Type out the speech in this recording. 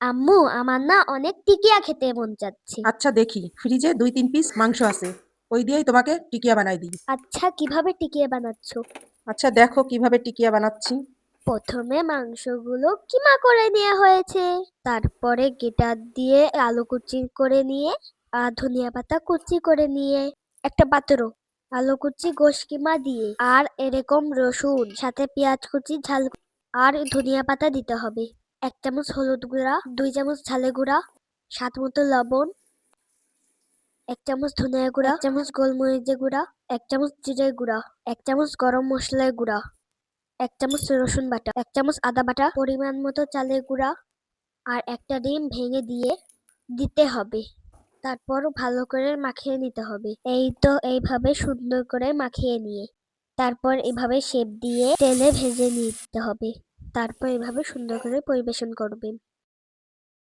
আম্মু আমার না অনেক টিকিয়া খেতে মন চাচ্ছে। আচ্ছা দেখি। ফ্রিজে দুই তিন পিস মাংস আছে। ওই দিয়েই তোমাকে টিকিয়া বানাই দিই। আচ্ছা কীভাবে টিকিয়া বানাচ্ছ? আচ্ছা দেখো কীভাবে টিকিয়া বানাচ্ছি। প্রথমে মাংসগুলো কিমা করে নেওয়া হয়েছে। তারপরে গেটার দিয়ে আলু কুচি করে নিয়ে আর ধনিয়া পাতা কুচি করে নিয়ে। একটা পাত্র আলু কুচি গোশ কিমা দিয়ে। আর এরকম রসুন সাথে পেঁয়াজ কুচি ঝাল আর ধনিয়া পাতা দিতে হবে। এক চামচ হলুদ গুঁড়া, দুই চামচ ঝালে গুঁড়া, স্বাদ মতো লবণ, এক চামচ ধনিয়া গুঁড়া, এক চামচ গোলমরিচের গুঁড়া, এক চামচ জিরে গুঁড়া, এক চামচ গরম মশলার গুঁড়া, এক চামচ রসুন বাটা, এক চামচ আদা বাটা, পরিমাণ মতো চালের গুঁড়া আর একটা ডিম ভেঙে দিয়ে দিতে হবে। তারপর ভালো করে মাখিয়ে নিতে হবে। এই তো এইভাবে সুন্দর করে মাখিয়ে নিয়ে, তারপর এভাবে শেপ দিয়ে তেলে ভেজে নিতে হবে। তারপর এভাবে সুন্দর করে পরিবেশন করবেন